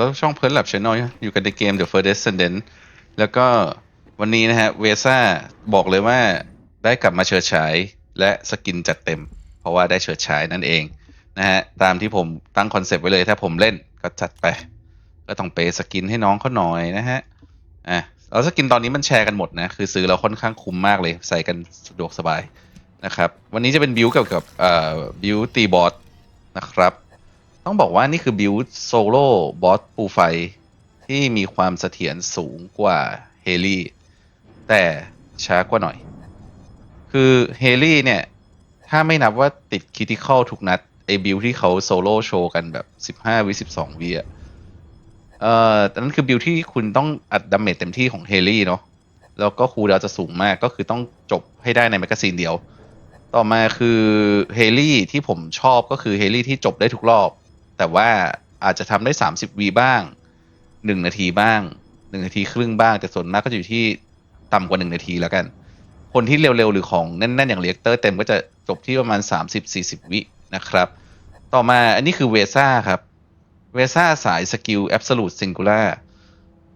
สวัสดีครับขอต้อนรับช่องเพิร์ลแลบชแนลอยู่กันในเกม The First Descendant แล้วก็วันนี้นะฮะเวซ่าบอกเลยว่าได้กลับมาเฉิดฉายและสกินจัดเต็ม เพราะว่าได้เฉิดฉายนั่นเองนะฮะตามที่ผมตั้งคอนเซปต์ไว้เลยถ้าผมเล่นก็จัดไป ก็ต้องเปย์สกินให้น้องเขาหน่อยนะฮะอะแล้วสกินตอนนี้มันแชร์กันหมดนะ คือซื้อเราค่อนข้างคุ้มมากเลยใส่กันสะดวกสบายนะครับ วันนี้จะเป็นบิวเกี่ยวกับเอ่อบิวตีบอสนะครับ ต้องบอกว่านี่คือบิวโซโล่บอสปูไฟ ที่มีความเสถียรสูงกว่าเฮลี่แต่ช้ากว่าหน่อย คือเฮลี่เนี่ย ถ้าไม่นับว่าติดคิติคอลทุกนัด ไอบิวที่เขาโซโล่โชว์กันแบบ 15 วิ 12 วิอะเอ่อแต่นั้นคือบิวที่คุณต้องอัดดาเมจเต็มที่ของเฮลี่เนาะแล้วก็คูลดาวน์จะสูงมากก็คือต้องจบให้ได้ในแมกกาซีนเดียว ต่อมาคือเฮลี่ที่ผมชอบก็คือเฮลี่ที่จบได้ทุกรอบ แต่ว่าอาจจะทำได้ 30วีบ้าง 1 นาทีบ้าง 1 นาทีครึ่งบ้าง แต่ส่วนมากก็จะอยู่ที่ต่ำกว่า 1 นาทีแล้วกัน คนที่เร็วๆ หรือของแน่น ๆ อย่างเรียกเตอร์เต็มก็จะจบที่ประมาณ 30-40 วินะครับ ต่อมาอันนี้คือเวซ่าครับเวซ่าสายสกิล Absolute Singular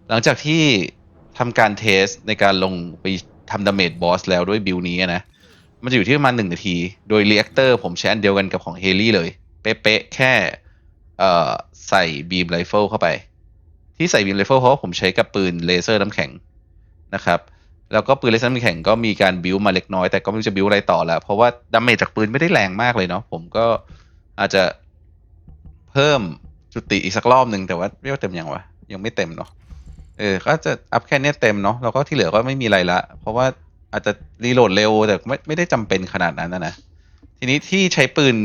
หลังจากที่ทำการเทสในการลงไปทำดาเมจบอสแล้วด้วยบิลนี้นะ มันจะอยู่ที่ประมาณหนึ่งนาที โดยเรียกเตอร์ผมใช้อันเดียวกันกับของเฮลี่เลย เป๊ะๆแค่ เอ่อใส่บีมไรเฟิลเข้าไป ที่ใส่บีมไรเฟิลเพราะผมใช้กับปืนเลเซอร์น้ำแข็งนะครับ แล้วก็ปืนเลเซอร์น้ำแข็งก็มีการบิวมาเล็กน้อยแต่ก็ไม่รู้จะบิวอะไรต่อแล้ว เพราะว่าดาเมจจากปืนไม่ได้แรงมากเลยเนาะผมก็อาจจะเพิ่มจุติอีกสักรอบหนึ่งแต่ว่าเรียกว่าเต็มยังวะยังไม่เต็มเนาะเออก็จะอัพแค่เนี้ยเต็มเนาะแล้วก็ที่เหลือก็ไม่มีอะไรละ เพราะว่าอาจจะรีโหลดเร็วแต่ไม่ไม่ได้จำเป็นขนาดนั้นนะนะ ทีนี้ที่ใช้ปืน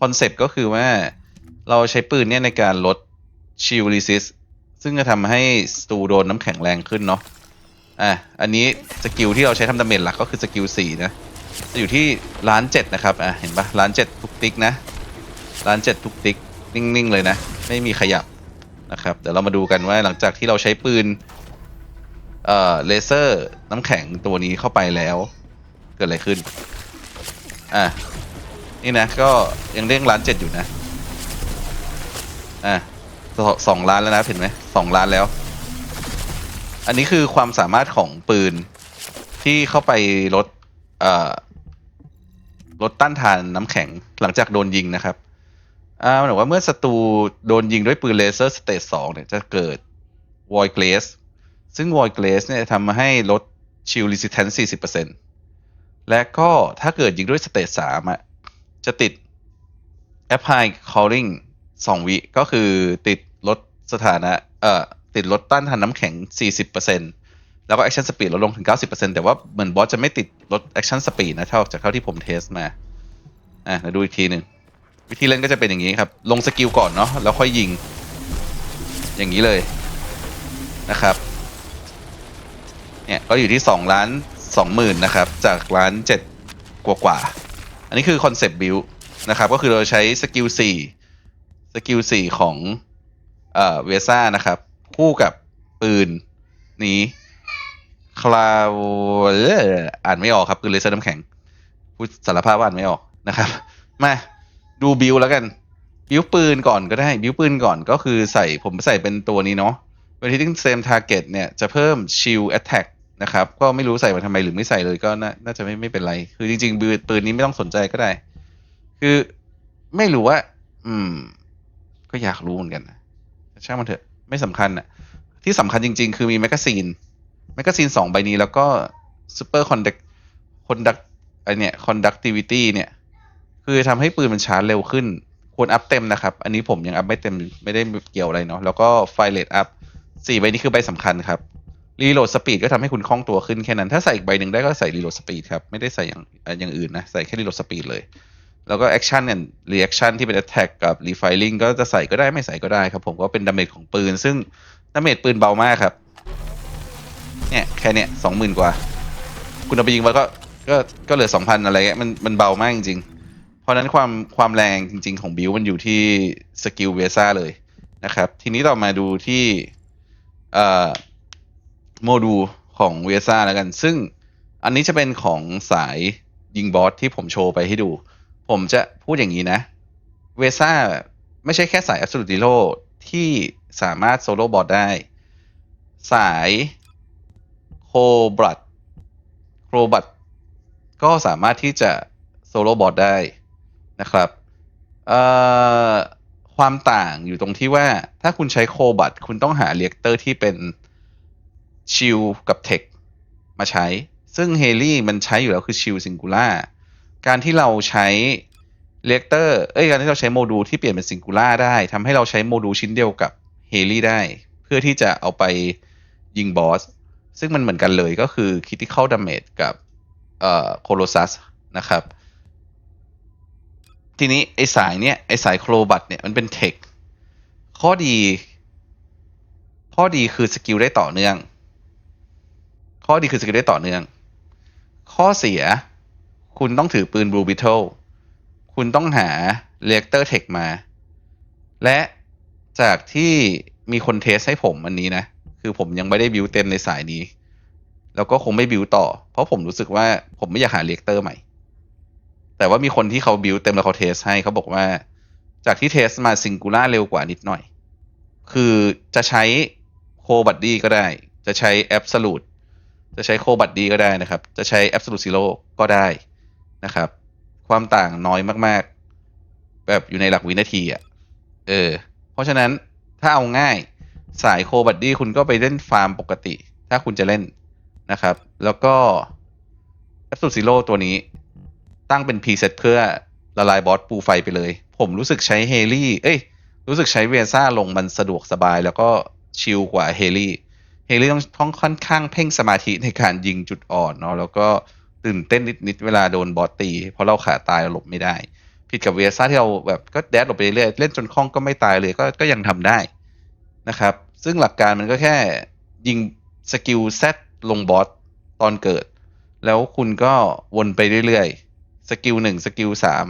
คอนเซปต์ก็คือว่า เราใช้ปืนเนี่ยในการลดชิลลิซิสซึ่งจะทำให้สตูโดนน้ำแข็งแรงขึ้นเนาะอะอันนี้สกิลที่เราใช้ทำดาเมจหลักก็คือสกิลสี่นะจะอยู่ที่ล้านเจ็ดนะครับอะเห็นปะล้านเจ็ดทุกติ๊กนะล้านเจ็ดทุกติ๊กนิ่งๆเลยนะ ไม่มีขยับนะครับเดี๋ยวเรามาดูกันว่าหลังจากที่เราใช้ปืนเอ่อเลเซอร์น้ำแข็งตัวนี้เข้าไปแล้ว เกิดอะไรขึ้น อะ นี่นะก็ยังเด้งล้านเจ็ดอยู่นะ อะสองสองล้านแล้วนะเห็นไหมสองล้านแล้ว อันนี้คือความสามารถของปืนที่เข้าไปลดเอ่อลดต้านทานน้ำแข็งหลังจากโดนยิงนะครับอ่ามันบอกว่าเมื่อศัตรูโดนยิงด้วยปืนเลเซอร์สเตจสองเนี่ยจะเกิด void glaze ซึ่ง void glaze เนี่ยทำให้ลด shield resistance 40%และก็ถ้าเกิดยิงด้วยสเตจสามอะจะติด apply calling สองวิก็คือติดลดสถานะเอ่อติดลดต้านทานน้ำแข็ง 40%แล้วก็ action speed ลดลงถึง 90%แต่ว่าเหมือนบอสจะไม่ติดลด action speed นะเท่าจากเท่าที่ผมเทสมาอะเดี๋ยวดูอีกทีหนึ่งวิธีเล่นก็จะเป็นอย่างนี้ครับ ลงสกิลก่อนเนาะแล้วค่อยยิง อย่างนี้เลยนะครับ เนี่ยก็อยู่ที่สองล้านสองหมื่นนะครับ จากล้านเจ็ดกว่ากว่า อันนี้คือคอนเซปต์บิลนะครับ ก็คือเราใช้สกิลสี่ สกิลสี่ของเอ่อเวซ่านะครับ คู่กับปืนนี้คลาวอ่านไม่ออกครับปืนเลเซอร์น้ำแข็งพูดสารภาพว่าอ่านไม่ออกนะครับ มาดูบิลแล้วกัน บิลปืนก่อนก็ได้ บิลปืนก่อนก็คือใส่ผมใส่เป็นตัวนี้เนาะเวลาที่ติ้งเซมทาร์เก็ตเนี่ยจะเพิ่มชิลแอตแทกนะครับ ก็ไม่รู้ใส่มาทำไมหรือไม่ใส่เลยก็น่านาจะไม่ไม่เป็นไร คือจริงๆปืนนี้ไม่ต้องสนใจก็ได้ คือไม่รู้ว่า อืม ก็อยากรู้เหมือนกันนะแต่ช่างมันเถอะไม่สำคัญอะที่สำคัญจริง ๆ คือมีแมกกาซีนแมกกาซีนสองใบนี้แล้วก็ซูเปอร์คอนดักคอนดักไอเนี่ยคอนดักติวิตี้เนี่ย คือทำให้ปืนมันชาร์จเร็วขึ้น ควรอัพเต็มนะครับ อันนี้ผมยังอัพไม่เต็มไม่ได้เกี่ยวอะไรเนาะแล้วก็ไฟเลตอัพสี่ใบนี้คือใบสำคัญครับรีโหลดสปีดก็ทำให้คุณคล่องตัวขึ้นแค่นั้น ถ้าใส่อีกใบหนึ่งได้ก็ใส่รีโหลดสปีดครับ ไม่ได้ใส่อย่างอย่างอื่นนะ ใส่แค่รีโหลดสปีดเลย แล้วก็แอคชั่นเนี่ยรีแอคชั่นที่เป็น attack กับ refiling ก็จะใส่ก็ได้ไม่ใส่ก็ได้ครับผมก็เป็นดาเมจของปืน ซึ่งดาเมจปืนเบามากครับ เนี่ยแค่เนี้ยสองหมื่นกว่า คุณเอาไปยิงมาก็ก็ก็เหลือสองพันอะไรเงี้ยมันมันเบามากจริง ๆ เพราะฉะนั้นความความแรงจริง ๆ ของบิวมันอยู่ที่สกิลเวซ่าเลยนะครับ ทีนี้เรามาดูที่เอ่อโมดูลของเวซ่าแล้วกัน ซึ่งอันนี้จะเป็นของสายยิงบอสที่ผมโชว์ไปให้ดู ผมจะพูดอย่างนี้นะเวซ่าไม่ใช่แค่สาย Absolute Zero ที่สามารถโซโล่บอสได้ สายโคบรัดโครบัตก็สามารถที่จะโซโล่บอสได้นะครับความต่างอยู่ตรงที่ว่าถ้าคุณใช้โคบัตคุณต้องหาเรียกเตอร์ที่เป็นชิลกับเทคมาใช้ ซึ่งเฮลี่มันใช้อยู่แล้วคือชิลซิงคูล่า การที่เราใช้เรียกเตอร์เอ้ยการที่เราใช้โมดูลที่เปลี่ยนเป็นซิงคูล่าได้ทำให้เราใช้โมดูลชิ้นเดียวกับเฮลี่ได้ เพื่อที่จะเอาไปยิงบอส ซึ่งมันเหมือนกันเลยก็คือ critical damage กับเอ่อโคโลซัสนะครับ ทีนี้ ไอสายเนี้ย ไอสายโครบัตเนี่ย มันเป็นเทค ข้อดี ข้อดีคือสกิลได้ต่อเนื่อง ข้อดีคือสกิลได้ต่อเนื่อง ข้อเสีย คุณต้องถือปืนบลูบิท l คุณต้องหาเ e กเตอร์เทคมา และจากที่มีคนเทสให้ผมอันนี้นะ คือผมยังไม่ได้บิวเต็มในสายนี้ แล้วก็คงไม่บิวต่อ เพราะผมรู้สึกว่าผมไม่อยากหาเ e กเตอร์ใหม่ แต่ว่ามีคนที่เขาบิวเต็มแล้วเขาเทสให้เขาบอกว่า จากที่เทสมาซิงคูล่าเร็วกว่านิดหน่อย คือจะใช้โคบัดดี้ก็ได้ จะใช้แอบสูตจะใช้โคบัดดี้ก็ได้นะครับ จะใช้แอบสูตซีโร่ก็ได้ นะครับ ความต่างน้อยมากๆ แบบอยู่ในหลักวินาทีอะเออ เพราะฉะนั้นถ้าเอาง่ายสายโคบัดดี้คุณก็ไปเล่นฟาร์มปกติ ถ้าคุณจะเล่นนะครับ แล้วก็แอบสูตซีโร่ตัวนี้ตั้งเป็นพรีเซตเพื่อละลายบอสปูไฟไปเลย ผมรู้สึกใช้เฮลี่เอ้ย รู้สึกใช้เวซ่าลงมันสะดวกสบายแล้วก็ชิลกว่าเฮลี่เฮลี่ต้องต้องค่อนข้างเพ่งสมาธิในการยิงจุดอ่อนเนาะแล้วก็ ตื่นเต้นนิดๆเวลาโดนบอสตี เพราะเราขาตายเราหลบไม่ได้ ผิดกับเวซ่าที่เราแบบก็แดดหลบไปเรื่อยเล่นจนคล่องก็ไม่ตายเลยก็ก็ยังทำได้นะครับ ซึ่งหลักการมันก็แค่ยิงสกิลเซตลงบอสตอนเกิด แล้วคุณก็วนไปเรื่อยๆสกิลหนึ่งสกิลสาม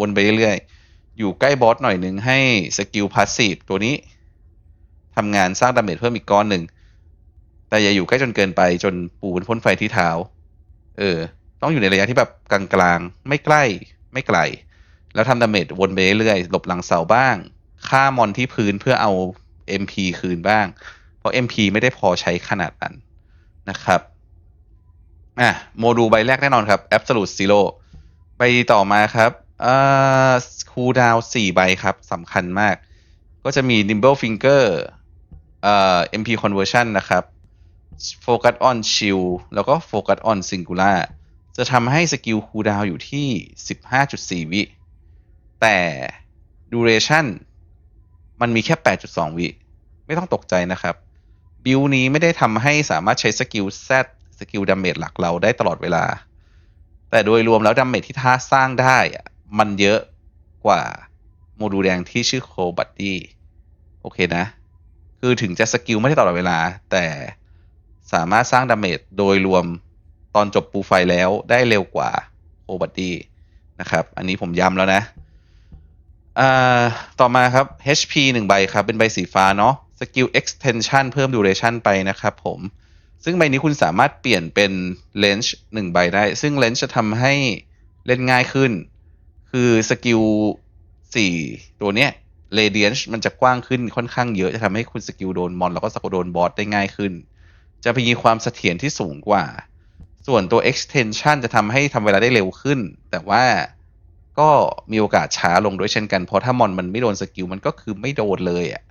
วนไปเรื่อยๆอยู่ใกล้บอสหน่อยหนึ่งให้สกิลพาสซีฟตัวนี้ทำงานสร้างดาเมจเพิ่มอีกก้อนหนึ่งแต่อย่าอยู่ใกล้จนเกินไปจนปูนพ่นไฟที่เท้า เออ ต้องอยู่ในระยะที่แบบกลางๆ ไม่ใกล้ ไม่ไกล แล้วทำดาเมจวนไปเรื่อยๆหลบหลังเสาบ้างฆ่ามอนที่พื้นเพื่อเอา MP คืนบ้าง เพราะ MP ไม่ได้พอใช้ขนาดนั้นนะครับอะโมดูลใบแรกแน่นอนครับ Absolute Zero ใบต่อมาครับเอ่อคูดาวสี่ใบครับสำคัญมาก ก็จะมี Nimble Finger เอ่อ MP Conversion นะครับ Focus on Shield แล้วก็ Focus on Singular จะทำให้สกิลคูดาวอยู่ที่ 15.4 วิ แต่ Duration มันมีแค่ 8.2 วิ ไม่ต้องตกใจนะครับ บิลนี้ไม่ได้ทำให้สามารถใช้สกิล Z สกิลดาเมจหลักเราได้ตลอดเวลา แต่โดยรวมแล้วดาเมจที่ท่าสร้างได้อะมันเยอะกว่าโมดูลแดงที่ชื่อโคบัตตี้โอเคนะ คือถึงจะสกิลไม่ได้ตลอดเวลา แต่สามารถสร้างดาเมจโดยรวม ตอนจบปูไฟแล้วได้เร็วกว่าโคบัตตี้นะครับ อันนี้ผมย้ำแล้วนะต่อมาครับ HP หนึ่งใบครับ เป็นใบสีฟ้าเนาะสกิล extension เพิ่ม duration ไปนะครับผม ซึ่งใบนี้คุณสามารถเปลี่ยนเป็น range หนึ่งใบได้ ซึ่ง range จะทำให้เล่นง่ายขึ้น คือสกิลสี่ตัวเนี้ย radiance มันจะกว้างขึ้นค่อนข้างเยอะจะทำให้คุณสกิลโดนมอน แล้วก็สกิลโดนบอสได้ง่ายขึ้น จะมีความเสถียรที่สูงกว่า ส่วนตัว extension จะทำให้ทำเวลาได้เร็วขึ้น แต่ว่าก็มีโอกาสช้าลงด้วยเช่นกัน เพราะถ้ามอนมันไม่โดนสกิลมันก็คือไม่โดนเลยอะ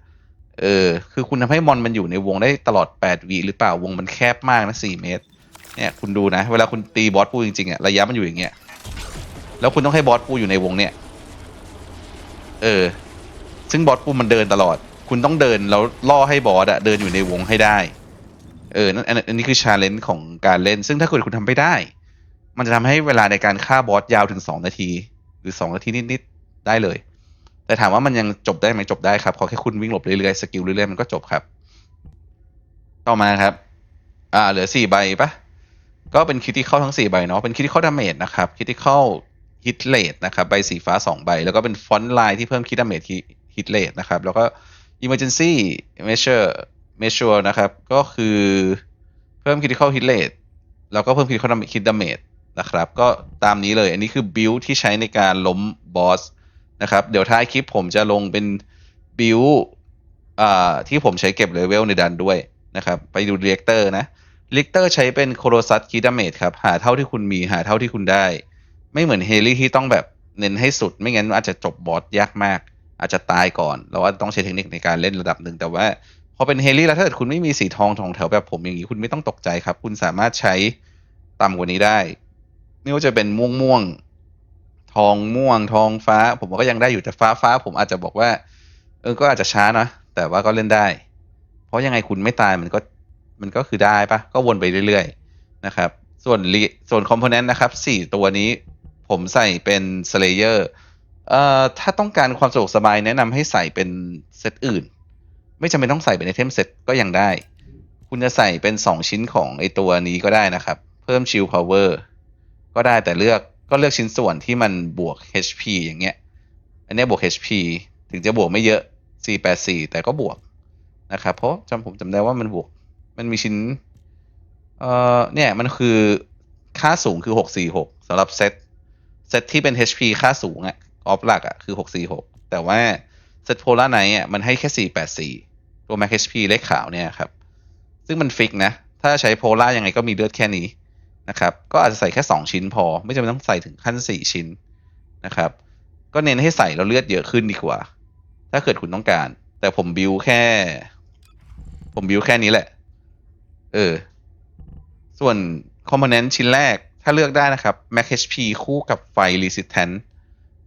เออ คือคุณทำให้มอนมันอยู่ในวงได้ตลอด8วิหรือเปล่าวงมันแคบมากนะ4เมตร เนี่ยคุณดูนะ เวลาคุณตีบอสปูจริงๆอะระยะมันอยู่อย่างเงี้ย แล้วคุณต้องให้บอสปูอยู่ในวงเนี่ย เออ ซึ่งบอสปูมันเดินตลอด คุณต้องเดินแล้วล่อให้บอสอะเดินอยู่ในวงให้ได้ เออนั่นอันนี้คือชาเลนจ์ของการเล่น ซึ่งถ้าเกิดคุณทำไม่ได้ มันจะทำให้เวลาในการฆ่าบอสยาวถึง2นาที หรือ2นาทีนิดๆได้เลย แต่ถามว่ามันยังจบได้ไหมจบได้ครับ ขอแค่คุณวิ่งหลบเรื่อยๆสกิลเรื่อยๆมันก็จบครับ ต่อมาครับ อ่า เหลือสี่ใบปะก็เป็นคิติค a l ทั้งสี่ใบเนาะเป็นคิติค a l ดาเมจนะครับคิติค a l ฮิตเลทนะครับใบสีฟ้าสองใบ แล้วก็เป็นฟอนต์ไลน์ที่เพิ่มคิดดาเมจฮิตเลทนะครับแล้วก็ emergency measure measure นะครับ ก็คือเพิ่ม critical hit rate แล้วก็เพิ่มคิดคิดดาเมจนะครับ ก็ตามนี้เลย อันนี้คือบิลที่ใช้ในการล้มบอสนะครับ เดี๋ยวท้ายคลิปผมจะลงเป็นบิลที่ผมใช้เก็บเลเวลในดันด้วยนะครับ ไปดูเรียกเตอร์นะเรียกเตอร์ใช้เป็นโคโรซัสคิดดาเมจครับ หาเท่าที่คุณมีหาเท่าที่คุณได้ ไม่เหมือนเฮลี่ที่ต้องแบบเน้นให้สุด ไม่งั้นอาจจะจบบอสยากมาก อาจจะตายก่อน เราว่าต้องใช้เทคนิคในการเล่นระดับหนึ่งแต่ว่า พอเป็นเฮลี่แล้วถ้าเกิดคุณไม่มีสีทองทองแถวแบบผมอย่างนี้คุณไม่ต้องตกใจครับ คุณสามารถใช้ต่ำกว่านี้ได้ ไม่ว่าจะเป็นม่วงม่วงทองม่วงทองฟ้า ผมก็ยังได้อยู่แต่ฟ้าฟ้า ผมอาจจะบอกว่า เออก็อาจจะช้านะแต่ว่าก็เล่นได้ เพราะยังไงคุณไม่ตายมันก็มันก็คือได้ปะก็วนไปเรื่อยๆนะครับ ส่วนลิส่วนคอมโพเนนต์นะครับสี่ตัวนี้ผมใส่เป็นสเลเยอร์เอ่อถ้าต้องการความสะดวกสบายแนะนำให้ใส่เป็นเซตอื่น ไม่จำเป็นต้องใส่เป็นไอเทมเซ็ตก็ยังได้ คุณจะใส่เป็น 2 ชิ้นของไอตัวนี้ก็ได้นะครับ เพิ่มชิลพาวเวอร์ก็ได้แต่เลือกก็เลือกชิ้นส่วนที่มันบวก HP อย่างเงี้ย อันนี้บวก HP ถึงจะบวกไม่เยอะ484 แต่ก็บวกนะครับ เพราะจำผมจำได้ว่ามันบวก มันมีชิ้น เอ่อ เนี่ยมันคือค่าสูงคือ 646สำหรับเซต เซตที่เป็น HP ค่าสูงอะออฟหลักอะคือ 646 แต่ว่าเซตโพลาร์ไนท์อะมันให้แค่ 484 ตัว Max HP เลขขาวเนี่ยครับ ซึ่งมันฟิกนะ ถ้าใช้โพลาร์ยังไงก็มีเลือดแค่นี้นะครับ ก็อาจจะใส่แค่ 2 ชิ้นพอ ไม่จำเป็นต้องใส่ถึงขั้น 4 ชิ้นนะครับ ก็เน้นให้ใส่แล้วเลือดเยอะขึ้นดีกว่า ถ้าเกิดคุณต้องการ แต่ผมบิวแค่ ผมบิวแค่นี้แหละ เออ ส่วนคอมโพเนนต์ชิ้นแรก ถ้าเลือกได้นะครับ Mac HP คู่กับไฟ Resistant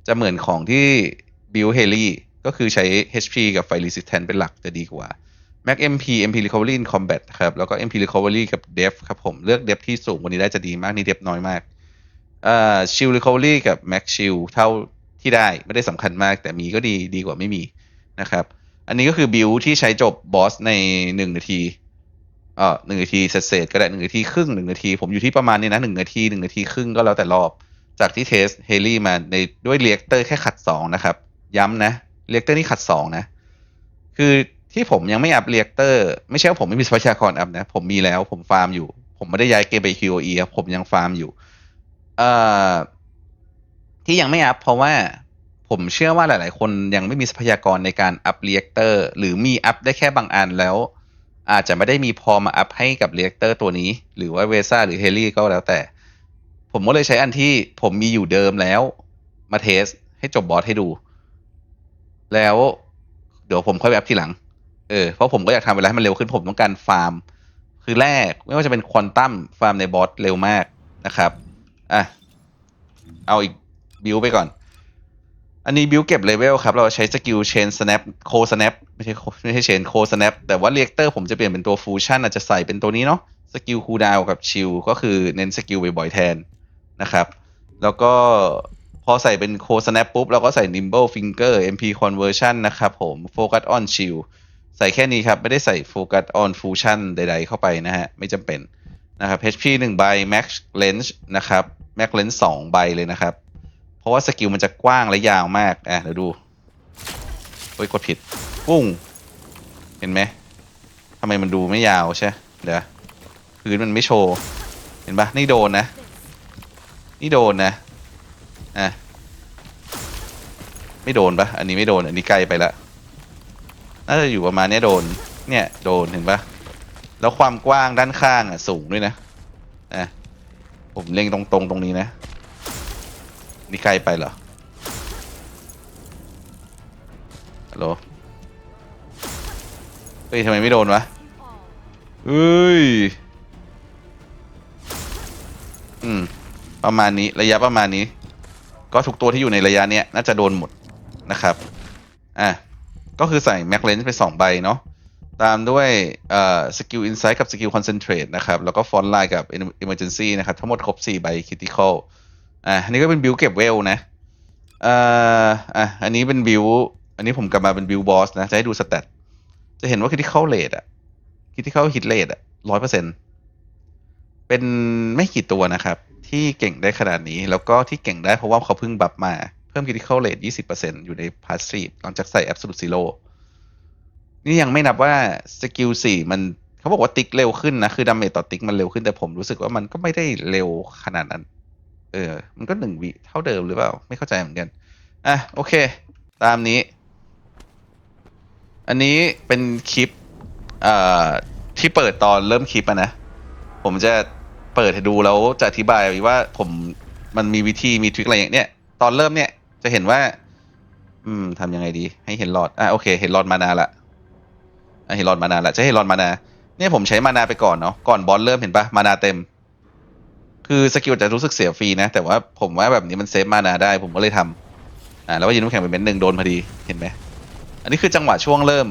จะเหมือนของที่ Build Haley ก็คือใช้ HP กับไฟ Resistant เป็นหลักจะดีกว่า Mac MP MP Recovery in Combat ครับ แล้วก็ MP Recovery กับ Def ครับผม เลือก Def ที่สูงกว่านี้ได้จะดีมาก นี่ Def น้อยมากเอ่อ Shield Recovery กับ Max Shield เท่าที่ได้ไม่ได้สำคัญมาก แต่มีก็ดีดีกว่าไม่มีนะครับ อันนี้ก็คือบิวที่ใช้จบบอสในหนึ่งนาทีเอ่อหนึ่งนาทีเศษก็ได้หนึ่งนาทีครึ่งหนึ่งนาที ผมอยู่ที่ประมาณนี้นะหนึ่งนาทีหนึ่งนาทีครึ่งก็แล้วแต่รอบ จากที่เทสเฮลี่มาในด้วยเรียกเตอร์แค่ขัดสองนะครับ ย้ำนะ เรียกเตอร์นี่ขัดสองนะ คือที่ผมยังไม่อัพเรียกเตอร์ไม่ใช่ว่าผมไม่มีทรัพยากรอัพนะ ผมมีแล้วผมฟาร์มอยู่ ผมไม่ได้ย้ายเกมไป QOE ครับผมยังฟาร์มอยู่ เอ่อ ที่ยังไม่อัพเพราะว่าผมเชื่อว่าหลาย ๆ คนยังไม่มีทรัพยากรในการอัพเรียกเตอร์หรือมีอัพได้แค่บางอันแล้ว อาจจะไม่ได้มีพอมาอัพให้กับเรียกเตอร์ตัวนี้ หรือว่าเวซ่าหรือเฮลี่ก็แล้วแต่ ผมก็เลยใช้อันที่ผมมีอยู่เดิมแล้วมาเทสให้จบบอสให้ดู แล้วเดี๋ยวผมค่อยไปอัพทีหลัง เออ เพราะผมก็อยากทำเวลาให้มันเร็วขึ้นผมต้องการฟาร์ม คือแรกไม่ว่าจะเป็นควอนตัมฟาร์มในบอสเร็วมากนะครับ อะ เอาอีกบิวไปก่อน อันนี้บิวเก็บเลเวลครับ เราใช้สกิลเชนสแนปโคสแนปไม่ใช่ไม่ใช่เชนโคสแนปแต่ว่าเรียกเตอร์ผมจะเปลี่ยนเป็นตัวฟูชั่นอาจจะใส่เป็นตัวนี้เนาะสกิลคูดาวกับชิลก็คือเน้นสกิลบ่อยๆแทนนะครับ แล้วก็ พอใส่เป็นโคสแนปปุ๊บ เราก็ใส่ nimble finger mp conversion นะครับผม focus on shield ใส่แค่นี้ครับ ไม่ได้ใส่ focus on fusion ใดๆเข้าไปนะฮะ ไม่จำเป็นนะครับ HP 1 ใบ max range นะครับ max range 2 ใบเลยนะครับ เพราะว่าสกิลมันจะกว้างและยาวมาก อะ เดี๋ยวดูโอ้ยกดผิด ปุ้ง เห็นไหมทำไมมันดูไม่ยาวใช่ เดี๋ยวพื้นมันไม่โชว์ เห็นปะนี่โดนนะ นี่โดนนะ อะไม่โดนปะอันนี้ไม่โดน อันนี้ไกลไปละน่าจะอยู่ประมาณนี้โดน เนี่ยโดนเห็นปะแล้วความกว้างด้านข้างอะสูงด้วยนะอะผมเล็งตรงๆตรงนี้นะ นี่ไกลไปเหรอฮัลโหลเฮ้ยทำไมไม่โดนวะเอ้ย อืม ประมาณนี้ ระยะประมาณนี้ ก็ทุกตัวที่อยู่ในระยะเนี้ยน่าจะโดนหมดนะครับ อะ ก็คือใส่แม็กเลนส์ไปสองใบเนาะ ตามด้วยเอ่อสกิลอินไซต์กับสกิลคอนเซนเทรตนะครับ แล้วก็ฟอนไลน์กับ Emergency นซี่นะครับ ทั้งหมดครบ 4 ใบค r ิ t ิคอลอะ อันนี้ก็เป็นบิลเก็บเวลนะเอ่ออะ อันนี้เป็นบิลอันนี้ผมกลับมาเป็นบิลบอสนะ จะให้ดูสเตตจะเห็นว่าค r ิ t ิคอลเล e อะค r ิ t ิคอลฮิตเล e อะร้อยเปอร์เซ็นต์เป็นไม่กี่ตัวนะครับ ที่เก่งได้ขนาดนี้ แล้วก็ที่เก่งได้เพราะว่าเขาเพิ่งบัฟมาเพิ่ม critical rate 20%อยู่ใน passive หลังจากใส่ absolute zero นี่ยังไม่นับว่าสกิลสี่มันเขาบอกว่าติ๊กเร็วขึ้นนะ คือดาเมจต่อติ๊กมันเร็วขึ้นแต่ผมรู้สึกว่ามันก็ไม่ได้เร็วขนาดนั้น เออ มันก็หนึ่งวิเท่าเดิมหรือเปล่า ไม่เข้าใจเหมือนกัน อะ โอเค ตามนี้ อันนี้เป็นคลิป เอ่อ ที่เปิดตอนเริ่มคลิปอะนะ ผมจะ เปิดให้ดูแล้วจะอธิบายว่าผมมันมีวิธีมีทริคอะไรอย่างเนี้ยตอนเริ่มเนี่ยจะเห็นว่า อืมทำยังไงดี ให้เห็นหลอดอะโอเค เห็นหลอดมานาละอะเห็นหลอดมานาละจะเห็นหลอดมานา เนี่ยผมใช้มานาไปก่อนเนาะก่อนบอลเริ่มเห็นปะมานาเต็ม คือสกิลจะรู้สึกเสียฟรีนะ แต่ว่าผมว่าแบบนี้มันเซฟมานาได้ ผมก็เลยทำอ่าแล้วก็ยืนน้ำแข็งไปเม็ดหนึ่งโดนพอดีเห็นไหมอันนี้คือจังหวะช่วงเริ่ม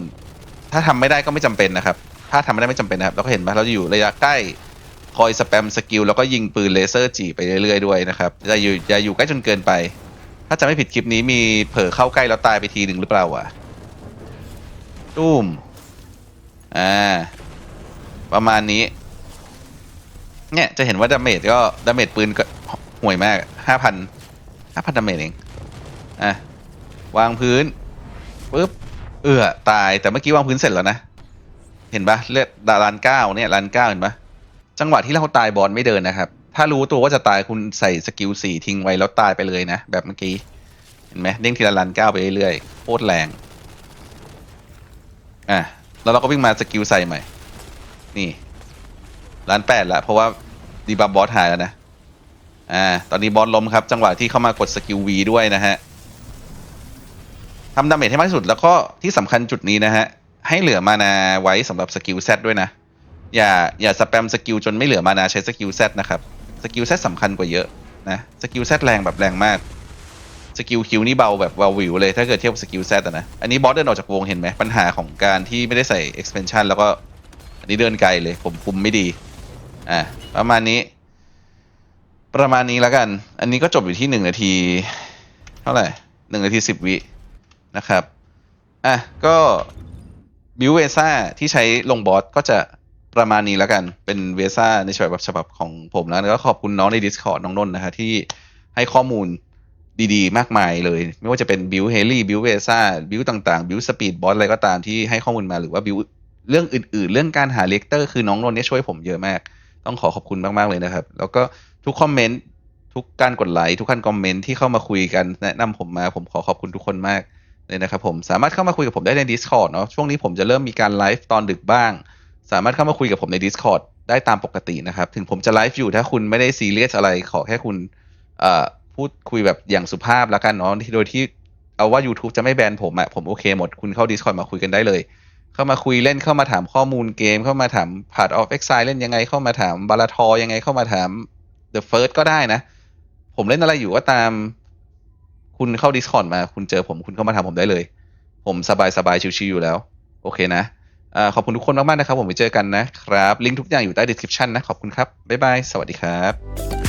ถ้าทำไม่ได้ก็ไม่จำเป็นนะครับ ถ้าทำไม่ได้ไม่จำเป็นนะครับแล้วก็เห็นปะเราอยู่ระยะใกล้ คอยสแปมสกิลแล้วก็ยิงปืนเลเซอร์จีไปเรื่อยๆด้วยนะครับอย่าอยู่อย่าอยู่ใกล้จนเกินไป ถ้าจะไม่ผิดคลิปนี้มีเผลอเข้าใกล้แล้วตายไปทีหนึ่งหรือเปล่าวะตุ้มอ่าประมาณนี้ เนี่ยจะเห็นว่าดาเมจก็ดาเมจปืนก็ห่วยมากห้าพันห้าพันดาเมจเองอะวางพื้นปุ๊บเอือตายแต่เมื่อกี้วางพื้นเสร็จแล้วนะ เห็นปะเลือดดาลานเก้าเนี่ยลานเก้าเห็นปะ จังหวะที่เราตายบอลไม่เดินนะครับ ถ้ารู้ตัวว่าจะตายคุณใส่สกิลสี่ทิ้งไว้แล้วตายไปเลยนะ แบบเมื่อกี้ เห็นไหมเด้งทีละลานเก้าไปเรื่อยๆโคตรแรง อะแล้วเราก็วิ่งมาสกิลใส่ใหม่ นี่ล้านแปดละเพราะว่าดีบับบอสหายแล้วนะ อ่า ตอนนี้บอสล้มครับ จังหวะที่เข้ามากดสกิล V ด้วยนะฮะทำดาเมจให้มากที่สุดแล้วก็ที่สำคัญจุดนี้นะฮะ ให้เหลือมานาไว้สำหรับสกิล Z ด้วยนะ อย่าอย่าสแปมสกิลจนไม่เหลือมานาใช้สกิล Z นะครับ สกิล Z สำคัญกว่าเยอะนะ สกิล Z แรงแบบแรงมาก สกิลคิวนี่เบาแบบเบาหวิวเลยถ้าเกิดเทียบกับสกิล Z อะนะ อันนี้บอสเดินออกจากวงเห็นไหมปัญหาของการที่ไม่ได้ใส่ expansion แล้วก็ อันนี้เดินไกลเลยผมคุมไม่ดี อะประมาณนี้ ประมาณนี้แล้วกัน อันนี้ก็จบอยู่ที่หนึ่งนาที เท่าไหร่หนึ่งนาทีสิบวินะครับ อะก็บิวเวซ่าที่ใช้ลงบอสก็จะ ประมาณนี้แล้วกันเป็นเวซ่าในฉบับฉบับของผมแล้วก็ขอบคุณน้องใน Discord น้องนนท์นะฮะที่ให้ข้อมูลดีๆ มากมายเลย ไม่ว่าจะเป็นบิวเฮลี่บิวเวซ่าบิวต่างๆบิวสปีดบอสอะไรก็ตามที่ให้ข้อมูลมาหรือว่าบิวเรื่องอื่นๆ เรื่องการหาเลกเตอร์คือน้องนนท์เนี่ยช่วยผมเยอะมาก ต้องขอขอบคุณมากๆเลยนะครับ แล้วก็ทุกคอมเมนต์ทุกการกดไลค์ทุกการคอมเมนต์ที่เข้ามาคุยกันแนะนำผมมาผมขอขอบคุณทุกคนมากเลยนะครับผมสามารถเข้ามาคุยกับผมได้ใน Discord เนาะช่วงนี้ผมจะเริ่มมีการไลฟ์ตอนดึกบ้าง สามารถเข้ามาคุยกับผมใน Discord ได้ตามปกตินะครับ ถึงผมจะไลฟ์อยู่ถ้าคุณไม่ได้ซีเรียสอะไรขอแค่คุณพูดคุยแบบอย่างสุภาพแล้วกันเนาะที่โดยที่เอาว่า YouTube จะไม่แบนผมอะผมโอเคหมด คุณเข้า Discord มาคุยกันได้เลย เข้ามาคุยเล่นเข้ามาถามข้อมูลเกม เข้ามาถาม Part of Exile เล่นยังไงเข้ามาถามบาลาทอยังไงเข้ามาถาม The First ก็ได้นะ ผมเล่นอะไรอยู่ก็ตาม คุณเข้า Discord มา คุณเจอผมคุณเข้ามาถามผมได้เลย ผมสบายสบายๆชิวๆอยู่แล้ว โอเคนะ ขอบคุณทุกคนมากๆนะครับ ผมไปเจอกันนะครับ ลิงก์ทุกอย่างอยู่ใต้ description นะ ขอบคุณครับ บ๊ายบาย สวัสดีครับ